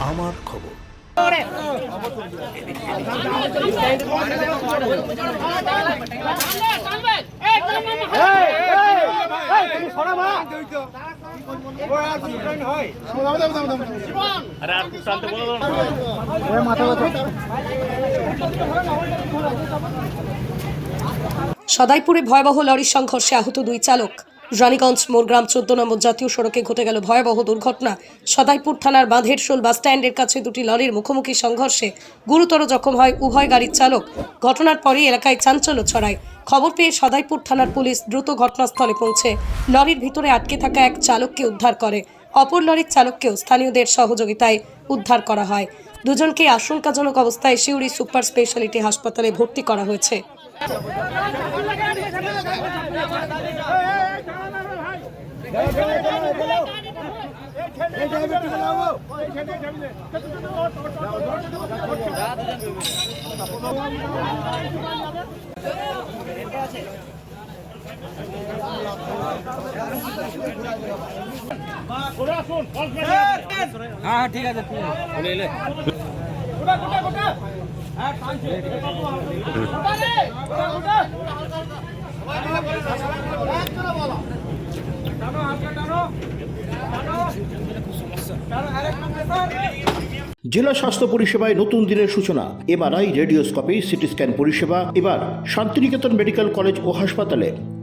আমার খবর। সদাইপুরে ভয়াবহ লরির সংঘর্ষে আহত দুই চালক। রানীগঞ্জ, মোরগ্রাম, চোদ্দ নম্বর জাতীয় সড়কে ঘটে গেল ভয়াবহ দুর্ঘটনা। সদাইপুর থানার বাঁধের শোল বাস স্ট্যান্ডের কাছে দুটি লরির মুখোমুখি সংঘর্ষে গুরুতর জখম হয় উভয় গাড়ির চালক। ঘটনার পরই এলাকায় চাঞ্চল্য ছড়ায়। খবর পেয়ে সদাইপুর থানার পুলিশ দ্রুত ঘটনাস্থলে পৌঁছে। লরির ভিতরে আটকে থাকা এক চালককে উদ্ধার করে। অপর লরির চালককেও স্থানীয়দের সহযোগিতায় উদ্ধার করা হয়। দুজনকে আশঙ্কাজনক অবস্থায় শিউড়ি সুপার স্পেশালিটি হাসপাতালে ভর্তি করা হয়েছে। হ্যাঁ ঠিক আছে। জেলা স্বাস্থ্য পরিষেবায় নতুন দিনের সূচনা, এমআরআই, রেডিওস্কোপি, সিটি স্ক্যান পরিষেবা, এবার শান্তিনিকেতন মেডিকেল কলেজ ও হাসপাতালে।